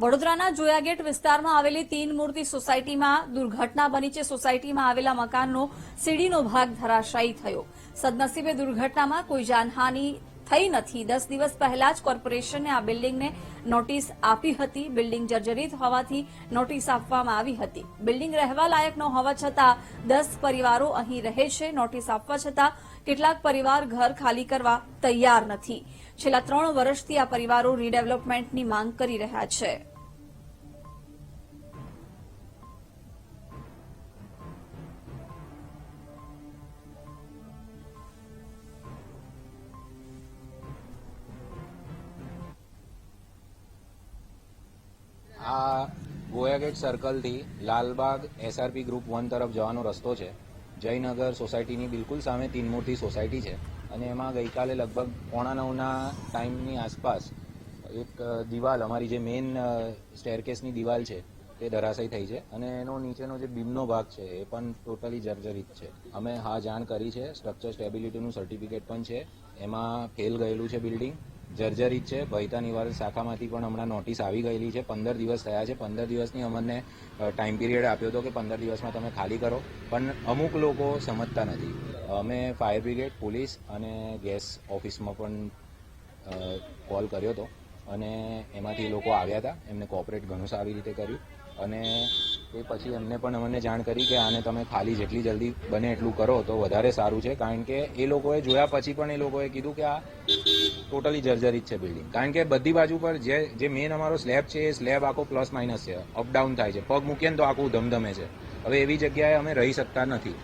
વડોદરાના જોયાગેટ વિસ્તારમાં આવેલી તીન મૂર્તિ સોસાયટીમાં દુર્ઘટના બની છે. સોસાયટીમાં આવેલા મકાનનો સીડીનો ભાગ ધરાશાયી થયો. સદનસીબે દુર્ઘટનામાં કોઈ જાનહાની થઈ નથી. દસ દિવસ પહેલા જ કોર્પોરેશને આ બિલ્ડિંગને નોટિસ આપી હતી. બિલ્ડિંગ જર્જરિત હોવાથી નોટિસ આપવામાં આવી હતી. બિલ્ડિંગ રહેવા લાયક ન હોવા છતાં દસ પરિવારો અહીં રહે છે. નોટિસ આપવા છતાં કેટલાક પરિવાર ઘર ખાલી કરવા તૈયાર નથી. છેલ્લા ત્રણ વર્ષથી આ પરિવારો રીડેવલપમેન્ટની માંગ કરી રહ્યા છે. આ ગોયાગેટ સર્કલથી લાલબાગ એસઆરપી ગ્રુપ વન તરફ જવાનો રસ્તો છે. જયનગર સોસાયટીની બિલકુલ સામે તીનમૂર્તિ સોસાયટી છે. અને એમાં ગઈકાલે લગભગ પોણા નવના ટાઈમની આસપાસ એક દિવાલ, અમારી જે મેઇન સ્ટેરકેસની દિવાલ છે, તે ધરાશાય થઈ છે. અને એનો નીચેનો જે બીમનો ભાગ છે, એ પણ ટોટલી જર્જરિત છે. અમે હા જાણ કરી છે. સ્ટ્રક્ચર સ્ટેબિલિટીનું સર્ટિફિકેટ પણ છે. એમાં ફેલ ગયેલું છે બિલ્ડિંગ જર્જરિત છે. ભયતા નિવારણ શાખામાંથી પણ હમણાં નોટિસ આવી ગયેલી છે. પંદર દિવસ થયા છે. પંદર દિવસની અમને ટાઈમ પિરિયડ આપ્યો હતો કે પંદર દિવસમાં તમે ખાલી કરો. પણ અમુક લોકો સમજતા નથી. અમે ફાયર બ્રિગેડ પોલીસ અને ગેસ ઓફિસમાં પણ કોલ કર્યો હતો. અને એમાંથી લોકો આવ્યા હતા. એમને કોઓપરેટ ઘણું સારી રીતે કર્યું. અને એ પછી એમને પણ અમને જાણ કરી કે આને તમે ખાલી જેટલી જલ્દી બને એટલું કરો તો વધારે સારું છે. કારણ કે એ લોકોએ જોયા પછી પણ એ લોકોએ કીધું કે આ ટોટલી જર્જરિત છે બિલ્ડિંગ કારણ કે બધી બાજુ પર જે જે મેન અમારો સ્લેબ છે એ સ્લેબ આખો પ્લસ માઇનસ છે. અપડાઉન થાય છે. પગ મૂકીએ ને તો આખું ધમધમે છે. હવે એવી જગ્યાએ અમે રહી શકતા નથી.